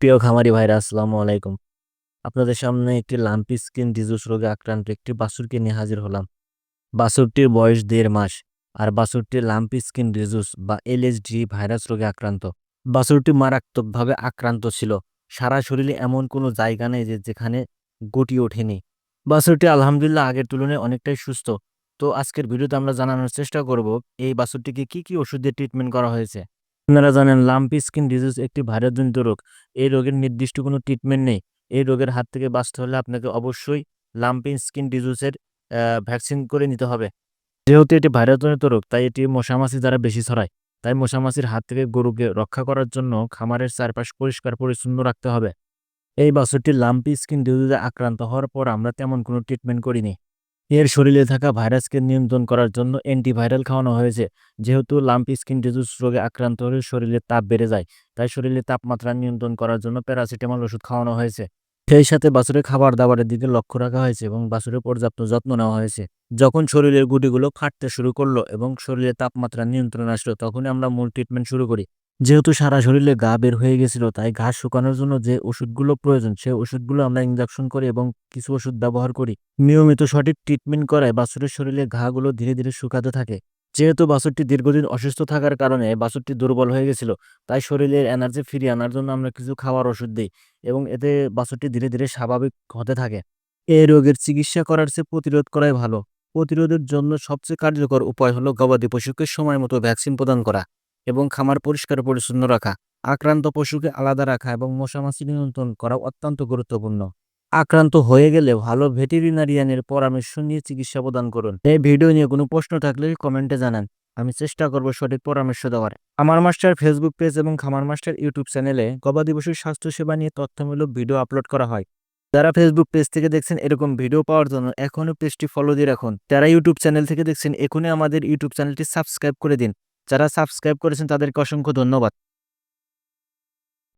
প্রিয় খামারি ভাইরা, আসসালামু আলাইকুম। আপনাদের সামনে একটি লাম্পি স্কিন ডিজিজ রোগে আক্রান্ত একটি বাছুরকে নিয়ে হাজির হলাম। বাছুরটির বয়স দেড় মাস আর বাছুরটি লাম্পি স্কিন ডিজিজ বা এলএসডি ভাইরাস রোগে আক্রান্ত। বাছুরটি মারাত্মকভাবে আক্রান্ত ছিল। সারা শরীরে এমন কোনো জায়গা নেই যে যেখানে গুটি ওঠেনি। বাছুরটি আলহামদুলিল্লাহ আগের তুলনায় অনেকটাই সুস্থ। তো আজকের ভিডিওতে আমরা জানানোর চেষ্টা করব, এই বাছুরটিকে কি কি ওষুধ দিয়ে ট্রিটমেন্ট করা হয়েছে? আপনারা জানেন, লাম্পি স্কিন ডিজিজ একটি ভাইরাসজনিত রোগ। এই রোগের নির্দিষ্ট কোনো ট্রিটমেন্ট নেই। এই রোগের হাত থেকে বাঁচতে হলে আপনাকে অবশ্যই লাম্পি স্কিন ডিজিজের ভ্যাকসিন করে নিতে হবে। যেহেতু এটি ভাইরাসজনিত রোগ, তাই এটি মশামাছি দ্বারা বেশি ছড়ায়। তাই মশামাছির হাত থেকে গরুকে রক্ষা করার জন্য খামারের চারপাশ পরিষ্কার পরিচ্ছন্ন রাখতে হবে। এই বছরটি লাম্পি স্কিন ডিজিজে আক্রান্ত হওয়ার পর আমরা তেমন কোনো ট্রিটমেন্ট করিনি। এর শরীরে থাকা ভাইরাসকে নিয়ন্ত্রণ করার জন্য অ্যান্টিভাইরাল খাওয়ানো হয়েছে। যেহেতু লাম্পি স্কিন ডিজিজ রোগে আক্রান্ত হলে শরীরে তাপ বেড়ে যায়, তাই শরীরে তাপমাত্রা নিয়ন্ত্রণ করার জন্য প্যারাসিটামল ওষুধ খাওয়ানো হয়েছে। সেই সাথে বাছুরের খাবার দাবারের দিকে লক্ষ্য রাখা হয়েছে এবং বাছুরের পর্যাপ্ত যত্ন নেওয়া হয়েছে। যখন শরীরের গুটিগুলো ফাটতে শুরু করল এবং শরীরে তাপমাত্রা নিয়ন্ত্রণ আসলো, তখনই আমরা মূল ট্রিটমেন্ট শুরু করি। যেহেতু সারা শরীরে গা বের হয়ে গেছিল, তাই ঘাস শুকানোর জন্য যে ওষুধগুলো প্রয়োজন, সে ওষুধগুলো আমরা ইনজেকশন করি এবং কিছু ওষুধ ব্যবহার করি। নিয়মিত সঠিক ট্রিটমেন্ট করায় বাছুরের শরীরে ঘাগুলো ধীরে ধীরে শুকাতে থাকে। যেহেতু বাছুরটি দীর্ঘদিন অসুস্থ থাকার কারণে বাছুরটি দুর্বল হয়ে গেছিল, তাই শরীরের এনার্জি ফিরিয়ে আনার জন্য আমরা কিছু খাওয়ার ওষুধ দিই এবং এতে বাছুরটি ধীরে ধীরে স্বাভাবিক হতে থাকে। এই রোগের চিকিৎসা করার চেয়ে প্রতিরোধ করাই ভালো। প্রতিরোধের জন্য সবচেয়ে কার্যকর উপায় হলো গবাদি পশুকে সময় মতো ভ্যাকসিন প্রদান করা। এবং খামার পরিষ্কার পরিচ্ছন্ন রাখা। আক্রান্ত পশুকে আলাদা রাখা এবং মশামাছি নিয়ন্ত্রণ করা অত্যন্ত গুরুত্বপূর্ণ। আক্রান্ত হয়ে গেলে ভালো ভেটেরিনারিয়ানের পরামর্শ নিয়ে চিকিৎসা প্রদান করুন। এই ভিডিও নিয়ে কোনো প্রশ্ন থাকলে কমেন্টে জানান। আমি চেষ্টা করব সঠিক পরামর্শ দেওয়ার। আমার মাস্টার ফেসবুক পেজ এবং খামার মাস্টার ইউটিউব চ্যানেলে গবাদি পশুর স্বাস্থ্যসেবা নিয়ে তথ্যমূলক ভিডিও আপলোড করা হয়। যারা ফেসবুক পেজ থেকে দেখছেন এরকম ভিডিও পাওয়ার জন্য এখনও পেজটি ফলো দিয়ে রাখুন। যারা ইউটিউব চ্যানেল থেকে দেখছেন এখনই আমাদের ইউটিউব চ্যানেলটি সাবস্ক্রাইব করে দিন। যারা সাবস্ক্রাইব করেছেন তাদেরকে অসংখ্য ধন্যবাদ।